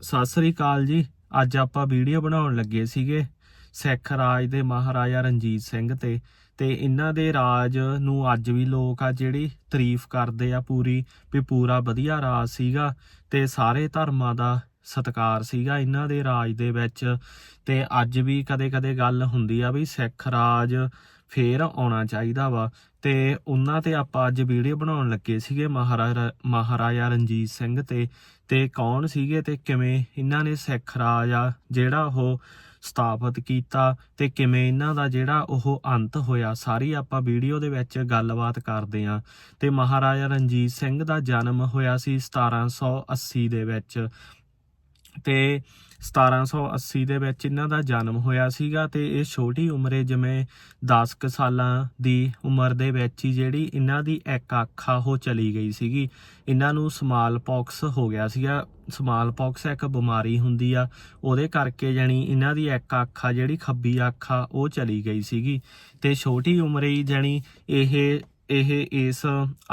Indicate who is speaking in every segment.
Speaker 1: ਸਤਿ ਸ੍ਰੀ ਅਕਾਲ ਜੀ। ਅੱਜ ਆਪਾਂ ਵੀਡੀਓ ਬਣਾਉਣ ਲੱਗੇ ਸੀਗੇ ਸਿੱਖ ਰਾਜ ਦੇ ਮਹਾਰਾਜਾ ਰਣਜੀਤ ਸਿੰਘ ਤੇ ਤੇ ਇਹਨਾਂ ਦੇ ਰਾਜ ਨੂੰ ਅੱਜ ਵੀ ਲੋਕ ਆ ਜਿਹੜੀ ਤਾਰੀਫ ਕਰਦੇ ਆ ਪੂਰੀ ਵੀ ਪੂਰਾ ਵਧੀਆ ਰਾਜ ਸੀਗਾ ਤੇ ਸਾਰੇ ਧਰਮਾਂ ਦਾ ਸਤਿਕਾਰ ਸੀਗਾ ਇਹਨਾਂ ਦੇ ਰਾਜ ਦੇ ਵਿੱਚ। ਤੇ ਅੱਜ ਵੀ ਕਦੇ-ਕਦੇ ਗੱਲ ਹੁੰਦੀ ਆ ਵੀ ਸਿੱਖ ਰਾਜ ਫੇਰ ਆਉਣਾ ਚਾਹੀਦਾ ਵਾ। ਤੇ ਉਹਨਾਂ ਤੇ ਆਪਾਂ ਅੱਜ ਵੀਡੀਓ ਬਣਾਉਣ ਲੱਗੇ ਸੀਗੇ ਮਹਾਰਾਜਾ ਮਹਾਰਾਜਾ ਰਣਜੀਤ ਸਿੰਘ ਤੇ ਤੇ ਕੌਣ ਸੀਗੇ ਤੇ ਕਿਵੇਂ ਇਹਨਾਂ ਨੇ ਸਿੱਖ ਰਾਜ ਆ ਜਿਹੜਾ ਉਹ ਸਥਾਪਿਤ ਕੀਤਾ ਤੇ ਕਿਵੇਂ ਇਹਨਾਂ ਦਾ ਜਿਹੜਾ ਉਹ ਅੰਤ ਹੋਇਆ, ਸਾਰੀ ਆਪਾਂ ਵੀਡੀਓ ਦੇ ਵਿੱਚ ਗੱਲਬਾਤ ਕਰਦੇ ਆਂ ਤੇ ਮਹਾਰਾਜਾ ਰਣਜੀਤ ਸਿੰਘ ਦਾ ਜਨਮ ਹੋਇਆ ਸੀ 1780 ਦੇ ਵਿੱਚ। ਤੇ 1780 ਦੇ ਵਿੱਚ ਇਹਨਾਂ ਦਾ ਜਨਮ ਹੋਇਆ ਸੀਗਾ ਤੇ ਇਹ ਛੋਟੀ ਉਮਰੇ ਜਿਵੇਂ 10 ਕੁ ਸਾਲਾਂ ਦੀ ਉਮਰ ਦੇ ਵਿੱਚ ਹੀ ਜਿਹੜੀ ਇਹਨਾਂ ਦੀ ਇੱਕ ਅੱਖ ਆ, ਉਹ ਚਲੀ ਗਈ ਸੀਗੀ। ਇਹਨਾਂ ਨੂੰ ਸਮਾਲ ਪੌਕਸ ਹੋ ਗਿਆ ਸੀਗਾ। ਸਮਾਲ ਪੌਕਸ ਇੱਕ ਬਿਮਾਰੀ ਹੁੰਦੀ ਆ, ਉਹਦੇ ਕਰਕੇ ਜਾਨੀ ਇਹਨਾਂ ਦੀ ਇੱਕ ਅੱਖ ਜਿਹੜੀ ਖੱਬੀ ਅੱਖ ਆ, ਉਹ ਚਲੀ ਗਈ ਸੀਗੀ। ਤੇ ਛੋਟੀ ਉਮਰੇ ਹੀ ਜਾਨੀ ਇਹ ਇਹ ਇਸ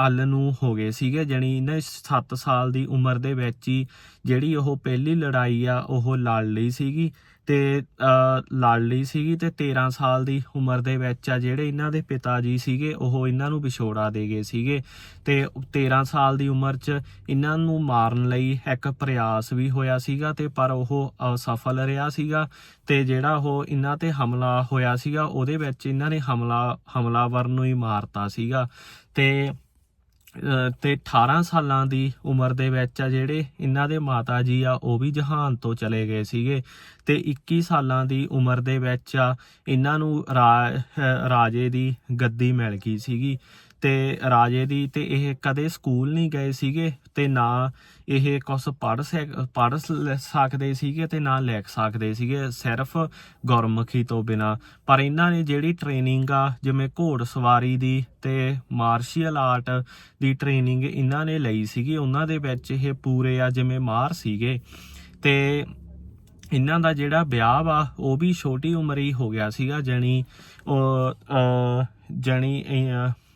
Speaker 1: ਅੱਲ ਨੂੰ ਹੋ ਗਏ ਸੀਗੇ ਜਣੀ ਇਹਨੇ 7 ਸਾਲ ਦੀ ਉਮਰ ਦੇ ਵਿੱਚ ਹੀ ਜਿਹੜੀ ਉਹ ਪਹਿਲੀ ਲੜਾਈ ਆ ਉਹ ਲੜ ਲਈ ਸੀਗੀ। ਤੇ ਅ, ਸੀਗੀ ਤੇ 13 ਸਾਲ ਦੀ ਉਮਰ ਦੇ ਵਿੱਚ ਆ ਜਿਹੜੇ ਇਹਨਾਂ ਦੇ ਪਿਤਾ ਜੀ ਸੀਗੇ ਉਹ ਇਹਨਾਂ ਨੂੰ ਵਿਛੋੜਾ ਦੇ ਗਏ ਸੀਗੇ। ਤੇ 13 ਸਾਲ ਦੀ ਉਮਰ 'ਚ ਇਹਨਾਂ ਨੂੰ ਮਾਰਨ ਲਈ ਇੱਕ ਪ੍ਰਯਾਸ ਵੀ ਹੋਇਆ ਸੀਗਾ ਤੇ ਪਰ ਉਹ ਅਸਫਲ ਰਿਹਾ ਸੀਗਾ ਤੇ ਜਿਹੜਾ ਉਹ ਇਹਨਾਂ ਤੇ ਹਮਲਾ ਹੋਇਆ ਸੀਗਾ ਉਹਦੇ ਵਿੱਚ ਇਹਨਾਂ ਨੇ ਹਮਲਾ ਹਮਲਾਵਰ ਨੂੰ ਹੀ ਮਾਰਤਾ ਸੀਗਾ। ਤੇ ਤੇ 18 ਸਾਲਾਂ ਦੀ ਉਮਰ ਦੇ ਵਿੱਚ ਆ ਜਿਹੜੇ ਇਹਨਾਂ ਦੇ ਮਾਤਾ ਜੀ ਆ, ਉਹ ਵੀ ਜਹਾਨ ਤੋਂ ਚਲੇ ਗਏ ਸੀਗੇ। ਤੇ 21 ਸਾਲਾਂ ਦੀ ਉਮਰ ਦੇ ਵਿੱਚ ਆ, ਇਹਨਾਂ ਨੂੰ ਰਾਜੇ ਦੀ ਗੱਦੀ ਮਿਲ ਗਈ ਸੀਗੀ। ਤੇ ਰਾਜੇ ਦੀ ਤੇ ਇਹ ਕਦੇ ਸਕੂਲ ਨਹੀਂ ਗਏ ਸੀਗੇ ਤੇ ਨਾ ਇਹ ਕੁਝ ਪੜ੍ਹ ਪੜ੍ਹ ਸਕਦੇ ਸੀਗੇ ਤੇ ਨਾ ਲਿਖ ਸਕਦੇ ਸੀਗੇ ਸਿਰਫ ਗੁਰਮੁਖੀ ਤੋਂ ਬਿਨਾ। ਪਰ ਇਹਨਾਂ ਨੇ ਜਿਹੜੀ ਟ੍ਰੇਨਿੰਗ ਆ, ਜਿਵੇਂ ਘੋੜ ਸਵਾਰੀ ਦੀ ਤੇ ਮਾਰਸ਼ੀਅਲ ਆਰਟ ਦੀ ਟ੍ਰੇਨਿੰਗ ਇਹਨਾਂ ਨੇ ਲਈ ਸੀਗੀ, ਉਹਨਾਂ ਦੇ ਵਿੱਚ ਇਹ ਪੂਰੇ ਆ ਜਿਵੇਂ ਮਾਰ ਸੀਗੇ। ਤੇ ਇਹਨਾਂ ਦਾ ਜਿਹੜਾ ਵਿਆਹ ਵਾ, ਉਹ ਵੀ ਛੋਟੀ ਉਮਰ ਹੀ ਹੋ ਗਿਆ ਸੀਗਾ, ਜਣੀ ਉਹ ਜਣੀ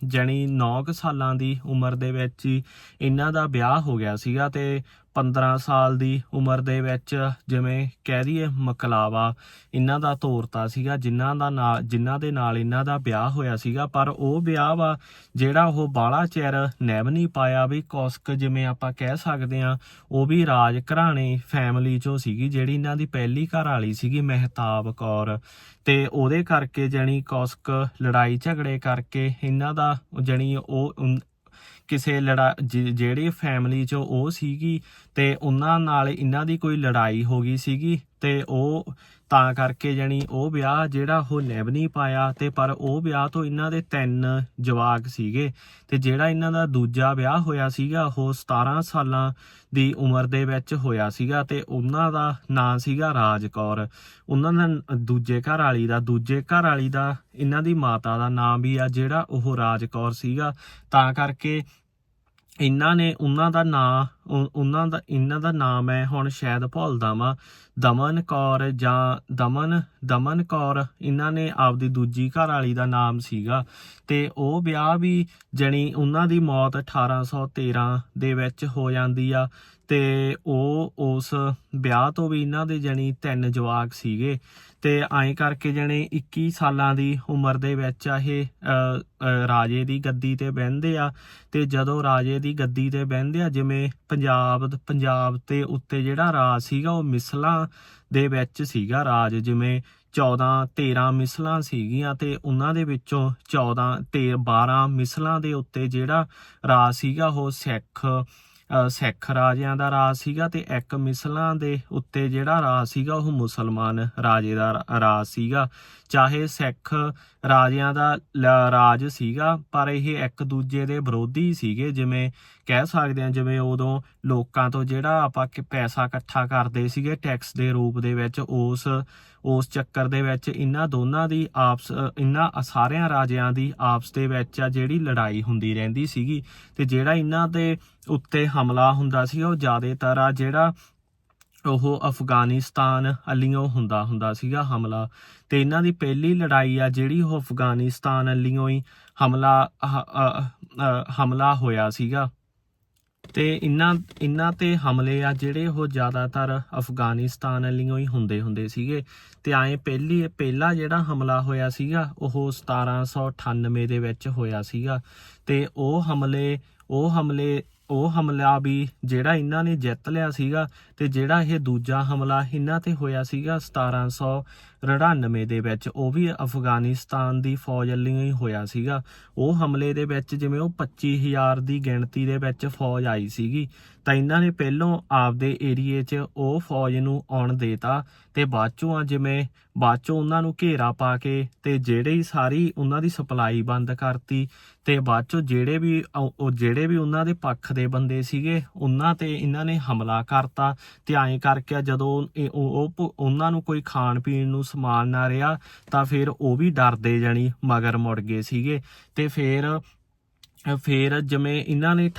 Speaker 1: ਜਣੀ 9 ਸਾਲਾਂ ਦੀ ਉਮਰ ਦੇ ਵਿੱਚ ਹੀ ਇਹਨਾਂ ਦਾ ਵਿਆਹ ਹੋ ਗਿਆ ਸੀਗਾ ਤੇ 15 ਸਾਲ ਦੀ ਉਮਰ ਦੇ ਵਿੱਚ ਜਿਵੇਂ ਕਹਿ ਦਈਏ ਮਕਲਾਵਾ, ਇਹਨਾਂ ਦਾ ਤੋਰਤਾ ਸੀਗਾ, ਜਿਨ੍ਹਾਂ ਦਾ ਨਾਲ ਜਿਨ੍ਹਾਂ ਦੇ ਨਾਲ ਇਹਨਾਂ ਦਾ ਵਿਆਹ ਹੋਇਆ ਸੀਗਾ, ਪਰ ਉਹ ਵਿਆਹ ਵਾ ਜਿਹੜਾ ਉਹ ਬਾਲਾ ਚਿਰ ਨਿਭ ਨਹੀਂ ਪਾਇਆ ਵੀ ਕੌਸਕ ਜਿਵੇਂ ਆਪਾਂ ਕਹਿ ਸਕਦੇ ਆ ਉਹ ਵੀ ਰਾਜ ਘਰਾਣੇ ਫੈਮਿਲੀ ਚੋਂ ਸੀਗੀ, ਜਿਹੜੀ ਇਹਨਾਂ ਦੀ ਪਹਿਲੀ ਘਰ ਵਾਲੀ ਸੀਗੀ, ਮਹਿਤਾਬ ਕੌਰ। ਤੇ ਉਹਦੇ ਕਰਕੇ ਜਣੀ ਕੌਸਕ ਲੜਾਈ ਝਗੜੇ ਕਰਕੇ ਇਹਨਾਂ ਦਾ ਜਣੀ ਉਹ ਕਿਸੇ ਲੜਾ ਜਿ- ਜਿਹੜੀ ਫੈਮਿਲੀ ਚੋਂ ਉਹ ਸੀਗੀ ਤੇ ਉਹਨਾਂ ਨਾਲ ਇਹਨਾਂ ਦੀ ਕੋਈ ਲੜਾਈ ਹੋ ਗਈ ਸੀਗੀ ਤੇ ਉਹ ਤਾਂ ਕਰਕੇ ਜਣੀ ਉਹ ਵਿਆਹ ਜਿਹੜਾ ਉਹ ਨਿਭ ਨਹੀਂ ਪਾਇਆ ਤੇ ਪਰ ਉਹ ਵਿਆਹ ਤੋਂ ਇਹਨਾਂ ਦੇ ਤਿੰਨ ਜਵਾਕ ਸੀਗੇ ਤੇ ਜਿਹੜਾ ਇਹਨਾਂ ਦਾ ਦੂਜਾ ਵਿਆਹ ਹੋਇਆ ਸੀਗਾ, ਉਹ 17 ਸਾਲਾਂ ਦੀ ਉਮਰ ਦੇ ਵਿੱਚ ਹੋਇਆ ਸੀਗਾ ਤੇ ਉਹਨਾਂ ਦਾ ਨਾਂ ਸੀਗਾ ਰਾਜ ਕੌਰ। ਉਹਨਾਂ ਦਾ ਦੂਜੇ ਘਰ ਵਾਲੀ ਦਾ, ਦੂਜੇ ਘਰ ਵਾਲੀ ਦਾ ਇਹਨਾਂ ਦੀ ਮਾਤਾ ਦਾ ਨਾਮ ਵੀ ਆ ਜਿਹੜਾ ਉਹ ਰਾਜ ਕੌਰ ਸੀਗਾ। ਤਾਂ ਕਰਕੇ ਇਹਨਾਂ ਨੇ ਉਹਨਾਂ ਦਾ ਨਾਂ ਉਹ- ਉਹਨਾਂ ਦਾ, ਇਹਨਾਂ ਦਾ ਨਾਮ ਹੈ ਹੁਣ ਸ਼ਾਇਦ ਭੁੱਲਦਾ ਵਾਂ ਦਮਨ ਕੌਰ ਜਾਂ ਦਮਨ ਦਮਨ ਕੌਰ, ਇਹਨਾਂ ਨੇ ਆਪਦੀ ਦੂਜੀ ਘਰ ਵਾਲੀ ਦਾ ਨਾਮ ਸੀਗਾ। ਤੇ ਉਹ ਵਿਆਹ ਵੀ ਜਣੀ ਉਹਨਾਂ ਦੀ ਮੌਤ 1813 ਦੇ ਵਿੱਚ ਹੋ ਜਾਂਦੀ ਆ। ਤੇ ਉਹ ਉਸ ਵਿਆਹ ਤੋਂ ਵੀ ਇਹਨਾਂ ਦੇ ਜਣੀ ਤਿੰਨ ਜਵਾਕ ਸੀਗੇ ਤੇ ਐਂ ਕਰਕੇ ਜਣੇ 21 ਸਾਲਾਂ ਦੀ ਉਮਰ ਦੇ ਵਿੱਚ ਇਹ ਰਾਜੇ ਦੀ ਗੱਦੀ ਤੇ ਬਹਿੰਦੇ ਆ ਤੇ ਜਦੋਂ ਰਾਜੇ ਦੀ ਗੱਦੀ ਤੇ ਬਹਿੰਦੇ ਆ ਜਿਵੇਂ ਪੰਜਾਬ ਪੰਜਾਬ ਤੇ ਉੱਤੇ ਜਿਹੜਾ ਰਾਜ ਸੀਗਾ ਉਹ ਮਿਸਲਾਂ ਦੇ ਵਿੱਚ ਸੀਗਾ ਰਾਜ ਜਿਵੇਂ 14 13 ਮਿਸਲਾਂ ਸੀਗੀਆਂ ਤੇ ਉਹਨਾਂ ਦੇ ਵਿੱਚੋਂ 14 ਤੇ 12 ਮਿਸਲਾਂ ਦੇ ਉੱਤੇ ਜਿਹੜਾ ਰਾਜ ਸੀਗਾ ਉਹ ਸਿੱਖ ਸਿੱਖ ਰਾਜਿਆਂ ਦਾ ਰਾਜ ਸੀਗਾ ਤੇ ਇੱਕ ਮਿਸਲਾਂ ਦੇ ਉੱਤੇ ਜਿਹੜਾ ਰਾਜ ਸੀਗਾ, ਉਹ ਮੁਸਲਮਾਨ ਰਾਜੇ ਦਾ ਰਾਜ ਸੀਗਾ। ਚਾਹੇ ਸਿੱਖ ਰਾਜਿਆਂ ਦਾ ਰਾਜ ਸੀਗਾ, ਪਰ ਇਹ ਇੱਕ ਦੂਜੇ ਦੇ ਵਿਰੋਧੀ ਸੀਗੇ। ਜਿਵੇਂ ਕਹਿ ਸਕਦੇ ਹਾਂ, ਜਿਵੇਂ ਉਦੋਂ ਲੋਕਾਂ ਤੋਂ ਜਿਹੜਾ ਆਪਾਂ ਕਿ ਪੈਸਾ ਇਕੱਠਾ ਕਰਦੇ ਸੀਗੇ, ਟੈਕਸ ਦੇ ਰੂਪ ਦੇ ਵਿੱਚ, ਉਸ ਉਸ ਚੱਕਰ ਦੇ ਵਿੱਚ ਇਹਨਾਂ ਦੋਨਾਂ ਦੀ ਆਪਸ ਇਹਨਾਂ ਸਾਰਿਆਂ ਰਾਜਿਆਂ ਦੀ ਆਪਸ ਦੇ ਵਿੱਚ ਆ ਜਿਹੜੀ ਲੜਾਈ ਹੁੰਦੀ ਰਹਿੰਦੀ ਸੀਗੀ ਤੇ ਜਿਹੜਾ ਇਹਨਾਂ ਦੇ ਉੱਤੇ ਹਮਲਾ ਹੁੰਦਾ ਸੀ, ਉਹ ਜ਼ਿਆਦਾਤਰ ਆ ਜਿਹੜਾ ਉਹ ਅਫਗਾਨਿਸਤਾਨ ਅਲੀਓ ਹੁੰਦਾ ਹੁੰਦਾ ਸੀਗਾ ਹਮਲਾ। ਤੇ ਇਹਨਾਂ ਦੀ ਪਹਿਲੀ ਲੜਾਈ ਆ ਜਿਹੜੀ ਉਹ ਅਫਗਾਨਿਸਤਾਨ ਅਲੀਓ ਹੀ ਹਮਲਾ ਹਮਲਾ ਹੋਇਆ ਸੀਗਾ। ਤੇ ਇਹਨਾਂ ਇਹਨਾਂ ਤੇ ਹਮਲੇ ਆ ਜਿਹੜੇ ਉਹ ਜ਼ਿਆਦਾਤਰ ਅਫਗਾਨਿਸਤਾਨ ਵੱਲੋਂ ਹੀ ਹੁੰਦੇ ਹੁੰਦੇ ਸੀਗੇ। ਤੇ ਐ ਪਹਿਲੀ, ਪਹਿਲਾ ਜਿਹੜਾ ਹਮਲਾ ਹੋਇਆ ਸੀਗਾ, ਉਹ 1798 ਦੇ ਵਿੱਚ ਹੋਇਆ ਸੀਗਾ। ਤੇ ਉਹ ਹਮਲੇ ਉਹ ਹਮਲੇ, ਉਹ ਹਮਲਾ ਵੀ ਜਿਹੜਾ ਇਹਨਾਂ ਨੇ ਜਿੱਤ ਲਿਆ ਸੀਗਾ ਤੇ ਜਿਹੜਾ ਇਹ ਦੂਜਾ ਹਮਲਾ ਇਹਨਾਂ ਤੇ ਹੋਇਆ ਸੀਗਾ 1799 ਦੇ ਵਿੱਚ ਉਹ ਵੀ ਅਫਗਾਨਿਸਤਾਨ ਦੀ ਫੌਜ ਵੱਲੋਂ ਹੀ ਹੋਇਆ ਸੀਗਾ। ਉਹ ਹਮਲੇ ਦੇ ਵਿੱਚ ਜਿਵੇਂ ਉਹ 25000 ਦੀ ਗਿਣਤੀ ਦੇ ਵਿੱਚ ਫੌਜ ਆਈ ਸੀਗੀ, ਤਾਂ ਇਹਨਾਂ ਨੇ ਪਹਿਲੋਂ ਆਪਦੇ ਏਰੀਏ 'ਚ ਉਹ ਫੌਜ ਨੂੰ ਆਉਣ ਦੇਤਾ ਤੇ ਬਾਅਦ ਚੋਂ ਜਿਵੇਂ ਬਾਅਦ ਚੋਂ ਉਹਨਾਂ ਨੂੰ ਘੇਰਾ ਪਾ ਕੇ ਤੇ ਜਿਹੜੇ ਹੀ ਸਾਰੀ ਉਹਨਾਂ ਦੀ ਸਪਲਾਈ ਬੰਦ ਕਰਤੀ ਤੇ ਬਾਅਦ ਚੋਂ ਜਿਹੜੇ ਵੀ ਉਹ ਜਿਹੜੇ ਵੀ ਉਹਨਾਂ ਦੇ ਪੱਖ ਦੇ ਬੰਦੇ ਸੀਗੇ, ਉਹਨਾਂ ਤੇ ਇਹਨਾਂ ਨੇ ਹਮਲਾ ਕਰਤਾ। ਤੇ ਐਂ ਕਰਕੇ ਜਦੋਂ ਉਹ ਉਹਨਾਂ ਨੂੰ ਕੋਈ ਖਾਣ ਪੀਣ ਨੂੰ ਸਮਾਨ ਨਾ ਰਿਹਾ, ਤਾਂ ਫਿਰ ਉਹ ਵੀ ਡਰਦੇ ਜਾਣੀ ਮਗਰ ਮੁੜ ਗਏ ਸੀਗੇ। ਤੇ ਫਿਰ ਫਿਰ ਜਿਵੇਂ ਇਹਨਾਂ ਨੇ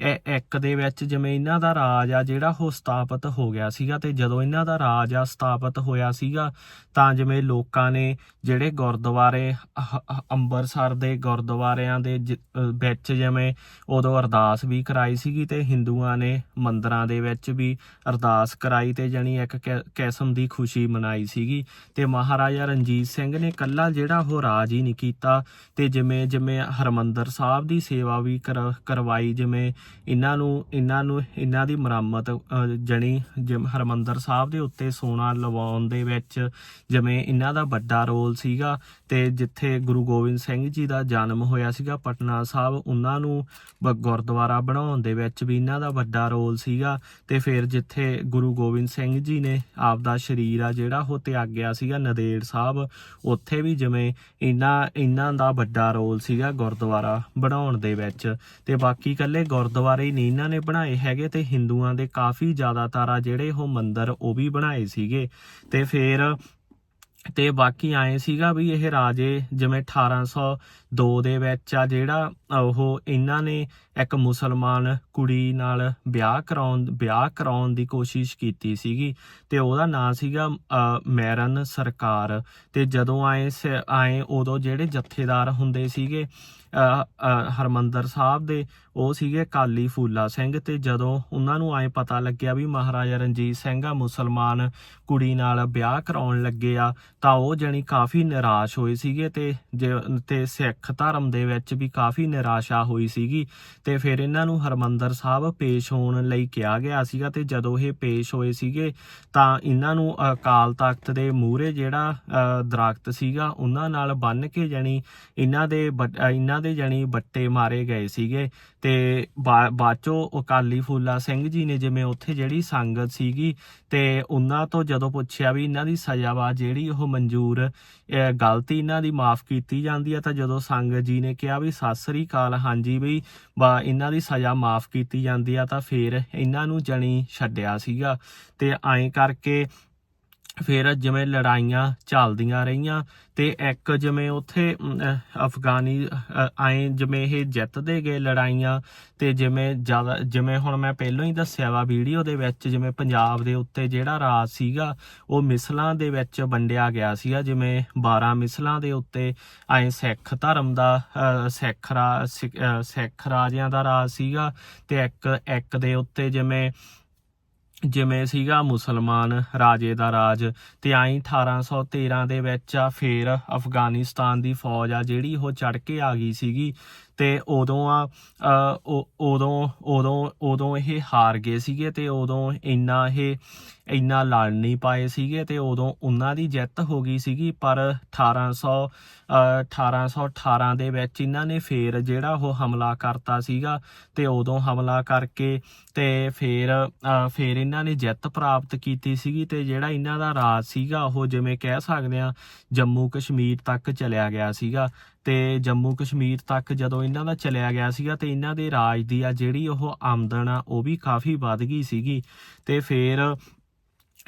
Speaker 1: ਇੱਕ ਦੇ ਵਿੱਚ ਜਿਵੇਂ ਇਹਨਾਂ ਦਾ ਰਾਜ ਆ, ਜਿਹੜਾ ਉਹ ਸਥਾਪਿਤ ਹੋ ਗਿਆ ਸੀਗਾ ਤੇ ਜਦੋਂ ਇਹਨਾਂ ਦਾ ਰਾਜ ਆ, ਸਥਾਪਿਤ ਹੋਇਆ ਸੀਗਾ, ਤਾਂ ਜਿਵੇਂ ਲੋਕਾਂ ਨੇ ਜਿਹੜੇ ਗੁਰਦੁਆਰੇ ਅਹ- ਅਹ ਅੰਮ੍ਰਿਤਸਰ ਦੇ ਗੁਰਦੁਆਰਿਆਂ ਦੇ ਜ- ਵਿੱਚ ਜਿਵੇਂ ਉਦੋਂ ਅਰਦਾਸ ਵੀ ਕਰਾਈ ਸੀਗੀ ਤੇ ਹਿੰਦੂਆਂ ਨੇ ਮੰਦਰਾਂ ਦੇ ਵਿੱਚ ਵੀ ਅਰਦਾਸ ਕਰਾਈ ਤੇ ਜਾਣੀ ਇੱਕ ਕਿ- ਕਿਸਮ ਦੀ ਖੁਸ਼ੀ ਮਨਾਈ ਸੀਗੀ। ਤੇ ਮਹਾਰਾਜਾ ਰਣਜੀਤ ਸਿੰਘ ਨੇ ਕੱਲਾ ਜਿਹੜਾ ਉਹ ਰਾਜ ਹੀ ਨਹੀਂ ਕੀਤਾ ਤੇ ਜਿਵੇਂ ਜਿਵੇਂ ਹਰਮੰਦਰ ਸਾਹਿਬ ਦੀ ਸੇਵਾ ਵੀ ਕਰਵਾਈ, ਜਿਵੇਂ ਇਹਨਾਂ ਨੂੰ ਇਹਨਾਂ ਨੂੰ ਇਹਨਾਂ ਦੀ ਮੁਰੰਮਤ ਅਹ, ਜਣੀ ਹਰਮੰਦਰ ਸਾਹਿਬ ਦੇ ਉੱਤੇ ਸੋਨਾ ਲਵਾਉਣ ਦੇ ਵਿੱਚ ਜਿਵੇਂ ਇਹਨਾਂ ਦਾ ਵੱਡਾ ਰੋਲ ਸੀਗਾ ਤੇ ਜਿੱਥੇ ਗੁਰੂ ਗੋਬਿੰਦ ਸਿੰਘ ਜੀ ਦਾ ਜਨਮ ਹੋਇਆ ਸੀਗਾ ਪਟਨਾ ਸਾਹਿਬ ਉਹਨਾਂ ਨੂੰ ਬ- ਗੁਰਦੁਆਰਾ ਬਣਾਉਣ ਦੇ ਵਿੱਚ ਵੀ ਇਹਨਾਂ ਦਾ ਵੱਡਾ ਰੋਲ ਸੀਗਾ ਤੇ ਫਿਰ ਜਿੱਥੇ ਗੁਰੂ ਗੋਬਿੰਦ ਸਿੰਘ ਜੀ ਨੇ ਆਪਦਾ ਸਰੀਰ ਆ ਜਿਹੜਾ ਉਹ ਤਿਆਗਿਆ ਸੀਗਾ ਨਦੇੜ ਸਾਹਿਬ ਉੱਥੇ ਵੀ ਜਿਵੇਂ ਇਹਨਾਂ ਇਹਨਾਂ ਦਾ ਵੱਡਾ ਰੋਲ ਸੀਗਾ ਗੁਰਦੁਆਰਾ ਬਣਾਉਣ ਦੇ ਵਿੱਚ ਤੇ ਬਾਕੀ ਇਕੱਲੇ ਗੁਰਦੁਆਰੇ ਹੀ ਨਹੀਂ, ਇਹਨਾਂ ਨੇ ਬਣਾਏ ਹੈਗੇ ਤੇ ਹਿੰਦੂਆਂ ਦੇ ਕਾਫੀ ਜ਼ਿਆਦਾਤਰ ਆ ਜਿਹੜੇ ਉਹ ਮੰਦਿਰ ਉਹ ਵੀ ਬਣਾਏ ਸੀਗੇ। ਤੇ ਫਿਰ ਤੇ ਬਾਕੀ ਆਏ ਸੀਗਾ ਵੀ ਇਹ ਰਾਜੇ ਜਿਵੇਂ 1802 ਦੇ ਵਿੱਚ ਆ ਜਿਹੜਾ ਉਹ ਇਹਨਾਂ ਨੇ ਇੱਕ ਮੁਸਲਮਾਨ ਕੁੜੀ ਨਾਲ ਵਿਆਹ ਕਰਾਉਣ ਵਿਆਹ ਕਰਾਉਣ ਦੀ ਕੋਸ਼ਿਸ਼ ਕੀਤੀ ਸੀਗੀ ਤੇ ਉਹਦਾ ਨਾਂ ਸੀਗਾ ਮੈਰਨ ਸਰਕਾਰ। ਤੇ ਜਦੋਂ ਆਏ ਸ- ਆਏ ਉਦੋਂ ਜਿਹੜੇ ਜਥੇਦਾਰ ਹੁੰਦੇ ਸੀਗੇ ਹਰਮੰਦਰ ਸਾਹਿਬ ਦੇ ਉਹ ਸੀਗੇ ਕਾਲੀ ਫੂਲਾ ਸਿੰਘ ਤੇ ਜਦੋਂ ਉਹਨਾਂ ਨੂੰ ਆਏ ਪਤਾ ਲੱਗਿਆ ਵੀ ਮਹਾਰਾਜਾ ਰਣਜੀਤ ਸਿੰਘ ਆ ਮੁਸਲਮਾਨ ਕੁੜੀ ਨਾਲ ਵਿਆਹ ਕਰਾਉਣ ਲੱਗੇ ਆ ਤਾਂ ਉਹ ਜਣੀ ਕਾਫੀ ਨਿਰਾਸ਼ ਹੋਏ ਸੀਗੇ ਤੇ ਜੇ- ਤੇ ਸਿੱਖ ਧਰਮ ਦੇ ਵਿੱਚ ਵੀ ਕਾਫੀ ਨਿਰਾਸ਼ਾ ਹੋਈ ਸੀਗੀ ਤੇ ਫਿਰ ਇਹਨਾਂ ਨੂੰ ਹਰਮੰਦਰ ਸਾਹਿਬ ਪੇਸ਼ ਹੋਣ ਲਈ ਕਿਹਾ ਗਿਆ ਸੀਗਾ ਤੇ ਜਦੋਂ ਇਹ ਪੇਸ਼ ਹੋਏ ਸੀਗੇ ਤਾਂ ਇਹਨਾਂ ਨੂੰ ਅਕਾਲ ਤਖਤ ਦੇ ਮੂਹਰੇ ਜਿਹੜਾ ਅ, ਦਰਖਤ ਸੀਗਾ ਉਹਨਾਂ ਨਾਲ ਬੰਨ ਕੇ ਜਣੀ ਇਹਨਾਂ ਦੇ ਬੱਟ- ਅ, ਇਹਨਾਂ ਦੇ ਜਣੀ ਬੱਟੇ ਮਾਰੇ ਗਏ ਸੀਗੇ ਤੇ ਬਾਅਦ ਚੋਂ ਅਕਾਲੀ ਫੂਲਾ ਸਿੰਘ ਜੀ ਨੇ ਜਿਵੇਂ ਉੱਥੇ ਜਿਹੜੀ ਸੰਗਤ ਸੀਗੀ ਤੇ ਉਹਨਾਂ ਤੋਂ ਜਦੋਂ ਪੁੱਛਿਆ ਵੀ ਇਹਨਾਂ ਦੀ ਸਜ਼ਾ ਵਾ ਜਿਹੜੀ ਉਹ ਮਨਜ਼ੂਰ ਗਲਤੀ ਇਹਨਾਂ ਦੀ ਮਾਫ ਕੀਤੀ ਜਾਂਦੀ ਹੈ ਤਾਂ ਜਦੋਂ ਸੰਗਤ ਜੀ ਨੇ ਕਿਹਾ ਵੀ ਸਤਿ ਸ੍ਰੀ ਅਕਾਲ, ਹਾਂਜੀ ਵੀ ਬਾ, ਇਹਨਾਂ ਦੀ ਸਜ਼ਾ ਮਾਫ ਕੀਤੀ ਜਾਂਦੀ ਆ ਤਾਂ ਫਿਰ ਇਹਨਾਂ ਨੂੰ ਜਣੀ ਛੱਡਿਆ ਸੀਗਾ ਤੇ ਐਂ ਕਰਕੇ ਫਿਰ ਜਿਵੇਂ ਲੜਾਈਆਂ ਚੱਲਦੀਆਂ ਰਹੀਆਂ ਤੇ ਇੱਕ ਜਿਵੇਂ ਉੱਥੇ ਅਫਗਾਨੀ ਆਏ ਜਿਵੇਂ ਇਹ ਜਿੱਤਦੇ ਗਏ ਲੜਾਈਆਂ ਤੇ ਜਿਵੇਂ ਜ਼ਿਆਦਾ, ਜਿਵੇਂ ਹੁਣ ਮੈਂ ਪਹਿਲਾਂ ਹੀ ਦੱਸਿਆ ਵਾ ਵੀਡੀਓ ਦੇ ਵਿੱਚ, ਜਿਵੇਂ ਪੰਜਾਬ ਦੇ ਉੱਤੇ ਜਿਹੜਾ ਰਾਜ ਸੀਗਾ, ਉਹ ਮਿਸਲਾਂ ਦੇ ਵਿੱਚ ਵੰਡਿਆ ਗਿਆ ਸੀਗਾ, ਜਿਵੇਂ 12 ਮਿਸਲਾਂ ਦੇ ਉੱਤੇ ਆਏ ਸਿੱਖ ਧਰਮ ਦਾ ਸਿੱਖ ਰਾ, ਸਿੱਖ- ਸਿੱਖ ਰਾਜਿਆਂ ਦਾ ਰਾਜ ਸੀਗਾ ਤੇ ਇੱਕ ਇੱਕ ਦੇ ਉੱਤੇ ਜਿਵੇਂ ਜਿਵੇਂ ਸੀਗਾ ਮੁਸਲਮਾਨ ਰਾਜੇ ਦਾ ਰਾਜ ਤੇ ਆਈ 1813 ਦੇ ਵਿੱਚ ਆ, ਫੇਰ ਅਫਗਾਨਿਸਤਾਨ ਦੀ ਫੌਜ ਆ, ਜਿਹੜੀ ਉਹ ਚੜ ਕੇ ਆ ਗਈ ਸੀਗੀ। ਤੇ ਉਦੋਂ ਆ ਉਦੋਂ ਉਦੋਂ ਉਦੋਂ ਇਹ ਹਾਰ ਗਏ ਸੀਗੇ ਤੇ ਉਦੋਂ ਇੰਨਾ ਇਹ ਇੰਨਾ ਲੜ ਨਹੀਂ ਪਾਏ ਸੀਗੇ ਤੇ ਉਦੋਂ ਉਹਨਾਂ ਦੀ ਜਿੱਤ ਹੋ ਗਈ ਸੀਗੀ। ਪਰ 1800 ਅ, 1818 ਦੇ ਵਿੱਚ ਇਹਨਾਂ ਨੇ ਫੇਰ ਜਿਹੜਾ ਉਹ ਹਮਲਾ ਕਰਤਾ ਸੀਗਾ ਤੇ ਉਦੋਂ ਹਮਲਾ ਕਰਕੇ ਤੇ ਫੇਰ ਅ, ਫੇਰ ਇਹਨਾਂ ਨੇ ਜਿੱਤ ਪ੍ਰਾਪਤ ਕੀਤੀ ਸੀਗੀ ਤੇ ਜਿਹੜਾ ਇਹਨਾਂ ਦਾ ਰਾਜ ਸੀਗਾ ਉਹ ਜਿਵੇਂ ਕਹਿ ਸਕਦੇ ਆ ਜੰਮੂ ਕਸ਼ਮੀਰ ਤੱਕ ਚਲਿਆ ਗਿਆ ਸੀਗਾ। ਤੇ ਜੰਮੂ ਕਸ਼ਮੀਰ ਤੱਕ ਜਦੋਂ ਇਹਨਾਂ ਦਾ ਚਲਿਆ ਗਿਆ ਸੀਗਾ ਤੇ ਇਹਨਾਂ ਦੇ ਰਾਜ ਦੀ ਆ ਜਿਹੜੀ ਉਹ ਆਮਦਨ ਆ, ਉਹ ਵੀ ਕਾਫੀ ਵੱਧ ਗਈ ਸੀਗੀ ਤੇ ਫਿਰ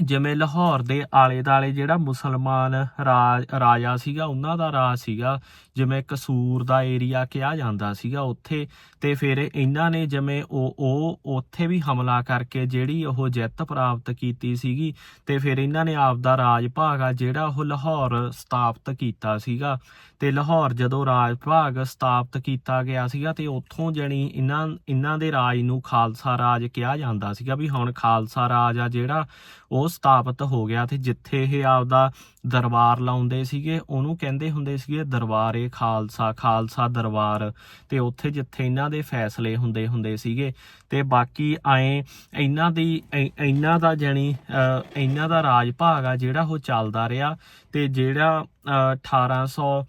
Speaker 1: ਜਿਵੇਂ ਲਾਹੌਰ ਦੇ ਆਲੇ ਦਾਲੇ ਜਿਹੜਾ ਮੁਸਲਮਾਨ ਰਾਜ, ਰਾਜਾ ਸੀਗਾ, ਉਹਨਾਂ ਦਾ ਰਾਜ ਸੀਗਾ, ਜਿਵੇਂ ਕਸੂਰ ਦਾ ਏਰੀਆ ਕਿਹਾ ਜਾਂਦਾ ਸੀਗਾ ਉੱਥੇ, ਤੇ ਫਿਰ ਇਹਨਾਂ ਨੇ ਜਿਵੇਂ ਉਹ ਉਹ ਉੱਥੇ ਵੀ ਹਮਲਾ ਕਰਕੇ ਜਿਹੜੀ ਉਹ ਜਿੱਤ ਪ੍ਰਾਪਤ ਕੀਤੀ ਸੀਗੀ, ਤੇ ਫਿਰ ਇਹਨਾਂ ਨੇ ਆਪ ਦਾ ਰਾਜ ਭਾਗ ਆ ਜਿਹੜਾ ਉਹ ਲਾਹੌਰ ਸਥਾਪਿਤ ਕੀਤਾ ਸੀਗਾ। ਤੇ ਲਾਹੌਰ ਜਦੋਂ ਰਾਜ ਭਾਗ ਸਥਾਪਿਤ ਕੀਤਾ ਗਿਆ ਸੀਗਾ, ਤੇ ਉੱਥੋਂ ਜਣੀ ਇਹਨਾਂ ਇਹਨਾਂ ਦੇ ਰਾਜ ਨੂੰ ਖਾਲਸਾ ਰਾਜ ਕਿਹਾ ਜਾਂਦਾ ਸੀਗਾ ਵੀ ਹੁਣ ਖਾਲਸਾ ਰਾਜ ਆ ਜਿਹੜਾ ਉਹ ਸਥਾਪਿਤ ਹੋ ਗਿਆ ਤੇ ਜਿੱਥੇ ਇਹ ਆਪਦਾ ਦਰਬਾਰ ਲਾਉਂਦੇ ਸੀਗੇ ਉਹਨੂੰ ਕਹਿੰਦੇ ਹੁੰਦੇ ਸੀਗੇ ਦਰਬਾਰੇ ਖਾਲਸਾ ਖਾਲਸਾ ਦਰਬਾਰ। ਤੇ ਉੱਥੇ ਜਿੱਥੇ ਇਹਨਾਂ ਦੇ ਫੈਸਲੇ ਹੁੰਦੇ ਹੁੰਦੇ ਸੀਗੇ। ਤੇ ਬਾਕੀ ਐ ਇਹਨਾਂ ਦੀ ਇਹਨਾਂ ਦਾ ਜਾਣੀ ਇਹਨਾਂ ਦਾ ਰਾਜ ਭਾਗ ਆ ਜਿਹੜਾ ਉਹ ਚੱਲਦਾ ਰਿਹਾ। ਤੇ ਜਿਹੜਾ ਅ, 1800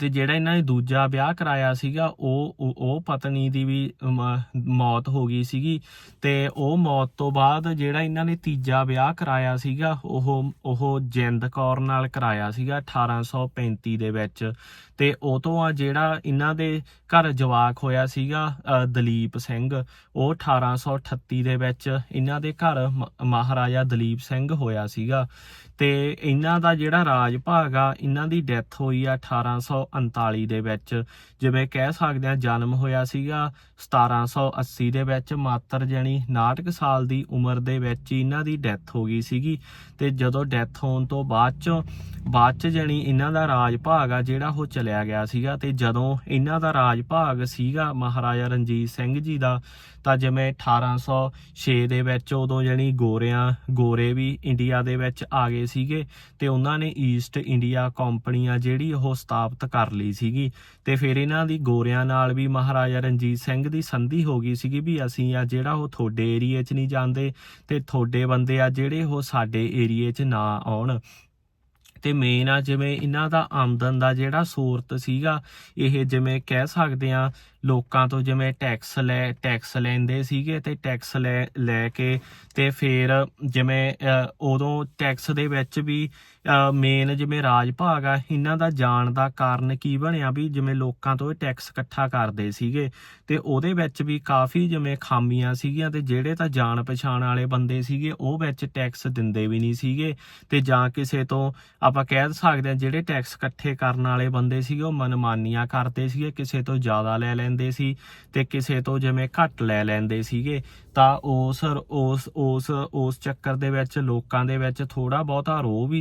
Speaker 1: ਤੇ ਜਿਹੜਾ ਇਹਨਾਂ ਨੇ ਦੂਜਾ ਵਿਆਹ ਕਰਾਇਆ ਸੀਗਾ, ਉਹ, ਉਹ- ਪਤਨੀ ਦੀ ਵੀ ਮ- ਮੌਤ ਹੋ ਗਈ ਸੀਗੀ ਤੇ ਉਹ ਮੌਤ ਤੋਂ ਬਾਅਦ ਜਿਹੜਾ ਇਹਨਾਂ ਨੇ ਤੀਜਾ ਵਿਆਹ ਕਰਾਇਆ ਸੀਗਾ, ਉਹ ਉਹ ਜਿੰਦ ਕੌਰ ਨਾਲ ਕਰਾਇਆ ਸੀਗਾ 1835 ਦੇ ਵਿੱਚ। ਤੇ ਉਹ ਤੋਂ ਆ ਜਿਹੜਾ ਇਹਨਾਂ ਦੇ ਘਰ ਜਵਾਕ ਹੋਇਆ ਸੀਗਾ ਦਲੀਪ ਸਿੰਘ, ਉਹ 1838 ਦੇ ਵਿੱਚ ਇਹਨਾਂ ਦੇ ਘਰ ਮ- ਮਹਾਰਾਜਾ ਦਲੀਪ ਸਿੰਘ ਹੋਇਆ ਸੀਗਾ। ਤੇ ਇਹਨਾਂ ਦਾ ਜਿਹੜਾ ਰਾਜ ਭਾਗ ਆ, ਇਹਨਾਂ ਦੀ ਡੈਥ ਹੋਈ ਆ 1839 ਦੇ ਵਿੱਚ। ਜਿਵੇਂ ਕਹਿ ਸਕਦੇ ਆ, ਜਨਮ ਹੋਇਆ ਸੀਗਾ 1780 ਦੇ ਵਿੱਚ ਮਾਤਰ ਜਣੀ 69 ਸਾਲ ਦੀ ਉਮਰ ਦੇ ਵਿੱਚ ਹੀ ਇਹਨਾਂ ਦੀ ਡੈਥ ਹੋ ਗਈ ਸੀਗੀ ਤੇ ਜਦੋਂ ਡੈਥ ਹੋਣ ਤੋਂ ਬਾਅਦ ਚ ਬਾਅਦ ਚ ਜਣੀ ਇਹਨਾਂ ਦਾ ਰਾਜ ਭਾਗ ਆ ਜਿਹੜਾ ਉਹ ਚਲਿਆ ਗਿਆ ਸੀਗਾ ਤੇ ਜਦੋਂ ਇਹਨਾਂ ਦਾ ਰਾਜ ਭਾਗ ਸੀਗਾ ਮਹਾਰਾਜਾ ਰਣਜੀਤ ਸਿੰਘ ਜੀ ਦਾ ਤਾਂ ਜਿਵੇਂ 1806 ਦੇ ਵਿੱਚ ਉਦੋਂ ਜਣੀ ਗੋਰਿਆਂ, ਗੋਰੇ ਵੀ ਇੰਡੀਆ ਦੇ ਵਿੱਚ ਆ ਗਏ ਸੀਗੇ ਤੇ ਉਹਨਾਂ ਨੇ ਈਸਟ ਇੰਡੀਆ ਕੰਪਨੀ ਆ ਜਿਹੜੀ ਉਹ ਸਥਾਪਿਤ ਕਰ ਲਈ ਸੀਗੀ ਤੇ ਫਿਰ ਇਹਨਾਂ ਦੀ ਗੋਰਿਆਂ ਨਾਲ ਵੀ ਮਹਾਰਾਜਾ ਰਣਜੀਤ ਸਿੰਘ ਦੀ ਸੰਧੀ ਹੋ ਗਈ ਸੀਗੀ ਵੀ ਅਸੀਂ ਆ ਜਿਹੜਾ ਉਹ ਤੁਹਾਡੇ ਏਰੀਏ 'ਚ ਨਹੀਂ ਜਾਂਦੇ ਤੇ ਤੁਹਾਡੇ ਬੰਦੇ ਆ ਜਿਹੜੇ ਉਹ ਸਾਡੇ ਏਰੀਏ 'ਚ ਨਾ ਆਉਣ। ਤੇ ਮੇਨ ਆ ਜਿਵੇਂ ਇਹਨਾਂ ਦਾ ਆਮਦਨ ਦਾ ਜਿਹੜਾ ਸੋਰਤ ਸੀਗਾ, ਇਹ ਜਿਵੇਂ ਕਹਿ ਸਕਦੇ ਆ ਲੋਕਾਂ ਤੋਂ ਜਿਵੇਂ ਟੈਕਸ ਲੈ ਟੈਕਸ ਲੈਂਦੇ ਸੀਗੇ ਤੇ ਟੈਕਸ ਲੈ ਲੈ ਕੇ ਤੇ ਫਿਰ ਜਿਵੇਂ ਉਦੋਂ ਟੈਕਸ ਦੇ ਵਿੱਚ ਵੀ ਮੇਨ ਜਿਵੇਂ ਰਾਜ ਭਾਗ ਆ, ਇਹਨਾਂ ਦਾ ਜਾਣ ਦਾ ਕਾਰਨ ਕੀ ਬਣਿਆ ਵੀ ਜਿਵੇਂ ਲੋਕਾਂ ਤੋਂ ਇਹ ਟੈਕਸ ਇਕੱਠਾ ਕਰਦੇ ਸੀਗੇ ਤੇ ਉਹਦੇ ਵਿੱਚ ਵੀ ਕਾਫੀ ਜਿਵੇਂ ਖਾਮੀਆਂ ਸੀਗੀਆਂ ਤੇ ਜਿਹੜੇ ਤਾਂ ਜਾਣ ਪਛਾਣ ਵਾਲੇ ਬੰਦੇ ਸੀਗੇ ਉਹ ਵਿੱਚ ਟੈਕਸ ਦਿੰਦੇ ਵੀ ਨਹੀਂ ਸੀਗੇ ਤੇ ਜਾਂ ਕਿਸੇ ਤੋਂ ਆਪਾਂ ਕਹਿ ਸਕਦੇ ਹਾਂ ਜਿਹੜੇ ਟੈਕਸ ਇਕੱਠੇ ਕਰਨ ਵਾਲੇ ਬੰਦੇ ਸੀਗੇ ਉਹ ਮਨਮਾਨੀਆਂ ਕਰਦੇ ਸੀਗੇ, ਕਿਸੇ ਤੋਂ ਜ਼ਿਆਦਾ ਲੈ ਲੈਂਦੇ ਸੀ ਤੇ ਕਿਸੇ ਤੋਂ ਜਿਵੇਂ ਘੱਟ ਲੈ ਲੈਂਦੇ ਸੀਗੇ। ਤਾਂ ਉਸ ਉਸ ਉਸ ਉਸ ਚੱਕਰ ਦੇ ਵਿੱਚ, ਲੋਕਾਂ ਦੇ ਵਿੱਚ ਥੋੜਾ ਬਹੁਤਾ ਰੋਹ ਵੀ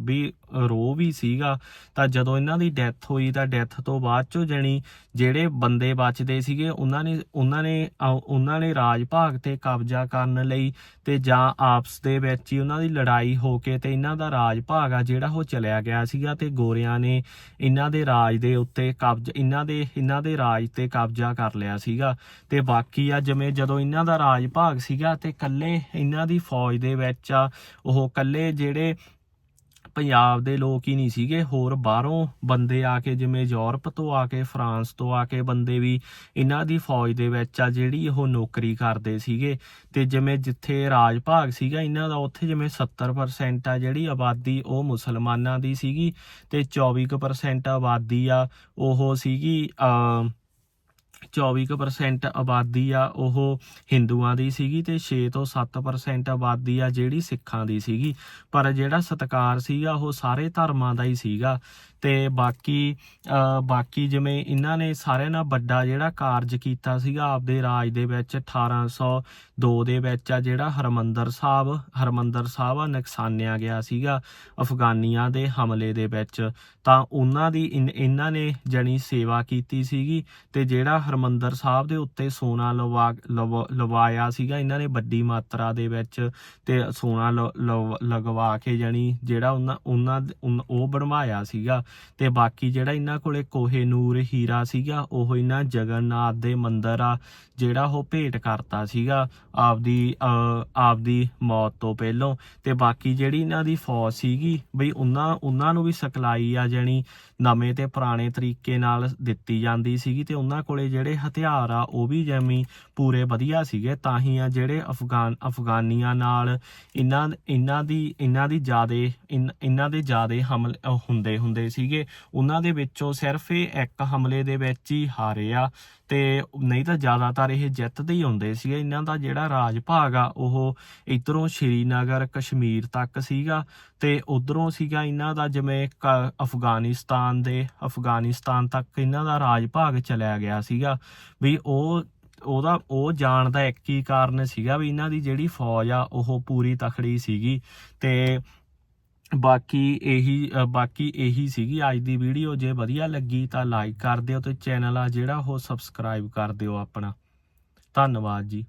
Speaker 1: ਵੀ, ਰੋਹ ਵੀ ਸੀਗਾ। ਤਾਂ ਜਦੋਂ ਇਹਨਾਂ ਦੀ ਡੈਥ ਹੋਈ, ਤਾਂ ਡੈਥ ਤੋਂ ਬਾਅਦ ਚੋਂ ਜਣੀ ਜਿਹੜੇ ਬੰਦੇ ਬਚਦੇ ਸੀਗੇ, ਉਹਨਾਂ ਨੇ ਉਹਨਾਂ ਨੇ ਉਹਨਾਂ ਨੇ ਰਾਜ ਭਾਗ ਤੇ ਕਬਜ਼ਾ ਕਰਨ ਲਈ ਤੇ ਜਾਂ ਆਪਸ ਦੇ ਵਿੱਚ ਹੀ ਉਹਨਾਂ ਦੀ ਲੜਾਈ ਹੋ ਕੇ ਤੇ ਇਹਨਾਂ ਦਾ ਰਾਜ ਭਾਗ ਆ ਜਿਹੜਾ ਉਹ ਚਲਿਆ ਗਿਆ ਸੀਗਾ ਤੇ ਗੋਰਿਆਂ ਨੇ ਇਹਨਾਂ ਦੇ ਰਾਜ ਦੇ ਉੱਤੇ ਕਬਜ਼, ਇਹਨਾਂ ਦੇ ਇਹਨਾਂ ਦੇ ਰਾਜ ਤੇ ਕਬਜ਼ਾ ਕਰ ਲਿਆ ਸੀਗਾ। ਤੇ ਬਾਕੀ ਆ ਜਿਵੇਂ ਜਦੋਂ ਇਹਨਾਂ ਦਾ ਰਾਜ ਭਾਗ ਸੀਗਾ ਤੇ ਕੱਲੇ ਇਹਨਾਂ ਦੀ ਫੌਜ ਦੇ ਵਿੱਚ ਆ, ਉਹ ਕੱਲੇ ਜਿਹੜੇ ਪੰਜਾਬ ਦੇ ਲੋਕ ਹੀ ਨਹੀਂ ਸੀਗੇ, ਹੋਰ ਬਾਹਰੋਂ ਬੰਦੇ ਆ ਕੇ, ਜਿਵੇਂ ਯੂਰਪ ਤੋਂ ਆ ਕੇ, ਫਰਾਂਸ ਤੋਂ ਆ ਕੇ ਬੰਦੇ ਵੀ ਇਹਨਾਂ ਦੀ ਫੌਜ ਦੇ ਵਿੱਚ ਆ, ਜਿਹੜੀ ਉਹ ਨੌਕਰੀ ਕਰਦੇ ਸੀਗੇ। ਤੇ ਜਿਵੇਂ ਜਿੱਥੇ ਰਾਜ ਭਾਗ ਸੀਗਾ, ਇਹਨਾਂ ਦਾ ਉੱਥੇ ਜਿਵੇਂ 70% ਆ, ਜਿਹੜੀ ਆਬਾਦੀ ਉਹ ਮੁਸਲਮਾਨਾਂ ਦੀ ਸੀਗੀ ਤੇ 24% ਆਬਾਦੀ ਆ, ਉਹ ਸੀਗੀ 24% ਆਬਾਦੀ ਆ, ਉਹ ਹਿੰਦੂਆਂ ਦੀ ਸੀਗੀ ਤੇ 6 ਤੋਂ 7% ਆਬਾਦੀ ਆ ਜਿਹੜੀ ਸਿੱਖਾਂ ਦੀ ਸੀਗੀ। ਪਰ ਜਿਹੜਾ ਸਤਕਾਰ ਸੀਗਾ, ਉਹ ਸਾਰੇ ਧਰਮਾਂ ਦਾ ਹੀ ਸੀਗਾ। ਤੇ ਬਾਕੀ ਬਾਕੀ ਜਿਵੇਂ ਇਹਨਾਂ ਨੇ ਸਾਰਿਆਂ ਨਾਲ ਵੱਡਾ ਜਿਹੜਾ ਕਾਰਜ ਕੀਤਾ ਸੀਗਾ ਆਪਦੇ ਰਾਜ ਦੇ ਵਿੱਚ 1802 ਦੇ ਵਿੱਚ ਆ, ਜਿਹੜਾ ਹਰਮੰਦਰ ਸਾਹਿਬ ਹਰਮੰਦਰ ਸਾਹਿਬ ਆ, ਨਕਸਾਨਿਆ ਗਿਆ ਸੀਗਾ ਅਫਗਾਨੀਆਂ ਦੇ ਹਮਲੇ ਦੇ ਵਿੱਚ। ਤਾਂ ਉਹਨਾਂ ਦੀ ਇਨ- ਇਹਨਾਂ ਨੇ ਜਣੀ ਸੇਵਾ ਕੀਤੀ ਸੀਗੀ ਤੇ ਜਿਹੜਾ ਹਰਮੰਦਰ ਸਾਹਿਬ ਦੇ ਉੱਤੇ ਸੋਨਾ ਲਵਾ, ਲਵਾ- ਲਵਾਇਆ ਸੀਗਾ, ਇਹਨਾਂ ਨੇ ਵੱਡੀ ਮਾਤਰਾ ਦੇ ਵਿੱਚ ਤੇ ਸੋਨਾ ਲ- ਲਵ- ਲਗਵਾ ਕੇ ਜਣੀ ਜਿਹੜਾ ਉਹਨਾਂ ਉਹਨਾਂ ਉਹ ਬਣਵਾਇਆ ਸੀਗਾ। ਤੇ ਬਾਕੀ ਜਿਹੜਾ ਇਹਨਾਂ ਕੋਲੇ ਕੋਹੇ ਨੂਰ ਹੀਰਾ ਸੀਗਾ, ਉਹ ਇਹਨਾਂ ਜਗਨਨਾਥ ਦੇ ਮੰਦਿਰ ਆ, ਜਿਹੜਾ ਉਹ ਭੇਟ ਕਰਤਾ ਸੀਗਾ ਆਪਦੀ ਆਪਦੀ ਮੌਤ ਤੋਂ ਪਹਿਲਾਂ। ਤੇ ਬਾਕੀ ਜਿਹੜੀ ਇਹਨਾਂ ਦੀ ਫੌਜ ਸੀਗੀ, ਬਈ ਉਹਨਾਂ ਉਹਨਾਂ ਨੂੰ ਵੀ ਸਿਖਲਾਈ ਆ ਜਾਣੀ, ਨਵੇਂ ਤੇ ਪੁਰਾਣੇ ਤਰੀਕੇ ਨਾਲ ਦਿੱਤੀ ਜਾਂਦੀ ਸੀਗੀ ਤੇ ਉਹਨਾਂ ਕੋਲੇ ਜਿਹੜੇ ਹਥਿਆਰ ਆ, ਉਹ ਵੀ ਜਮੀ ਪੂਰੇ ਵਧੀਆ ਸੀਗੇ। ਤਾਂ ਹੀ ਆ ਜਿਹੜੇ ਅਫਗਾਨ, ਅਫਗਾਨੀਆਂ ਨਾਲ ਇਹਨਾਂ ਇਹਨਾਂ ਦੀ ਇਹਨਾਂ ਦੀ ਜਿਆਦੇ, ਇਨ- ਇਹਨਾਂ ਦੇ ਜਿਆਦੇ ਹਮਲੇ, ਹੁੰਦੇ ਹੁੰਦੇ ਸੀ। ਸੀਗੇ। ਉਹਨਾਂ ਦੇ ਵਿੱਚੋਂ ਸਿਰਫ ਇਹ ਇੱਕ ਹਮਲੇ ਦੇ ਵਿੱਚ ਹੀ ਹਾਰੇ ਆ। ਤੇ ਨਹੀਂ ਤਾਂ ਜ਼ਿਆਦਾਤਰ ਇਹ ਜਿੱਤਦੇ ਹੀ ਹੁੰਦੇ ਸੀਗੇ। ਇਹਨਾਂ ਦਾ ਜਿਹੜਾ ਰਾਜ ਭਾਗ ਆ, ਉਹ ਇਧਰੋਂ ਸ਼੍ਰੀਨਗਰ, ਕਸ਼ਮੀਰ ਤੱਕ ਸੀਗਾ ਤੇ ਉਧਰੋਂ ਸੀਗਾ ਇਹਨਾਂ ਦਾ ਜਿਵੇਂ ਕ- ਅਫਗਾਨਿਸਤਾਨ ਦੇ, ਅਫਗਾਨਿਸਤਾਨ ਤੱਕ ਇਹਨਾਂ ਦਾ ਰਾਜ ਭਾਗ ਚਲਿਆ ਗਿਆ ਸੀਗਾ। ਵੀ ਉਹ, ਉਹਦਾ, ਉਹ ਜਾਣ ਦਾ ਇੱਕ ਹੀ ਕਾਰਨ ਸੀਗਾ ਵੀ ਇਹਨਾਂ ਦੀ ਜਿਹੜੀ ਫੌਜ ਆ, ਉਹ ਪੂਰੀ ਤਖੜੀ ਸੀਗੀ ਤੇ ਬਾਕੀ ਇਹੀ ਬਾਕੀ ਇਹੀ ਸੀਗੀ ਅੱਜ ਦੀ ਵੀਡੀਓ। ਜੇ ਵਧੀਆ ਲੱਗੀ ਤਾਂ ਲਾਈਕ ਕਰ ਦਿਓ ਤੇ ਚੈਨਲ ਆ ਜਿਹੜਾ ਉਹ ਸਬਸਕ੍ਰਾਈਬ ਕਰ ਦਿਓ ਆਪਣਾ। ਧੰਨਵਾਦ ਜੀ।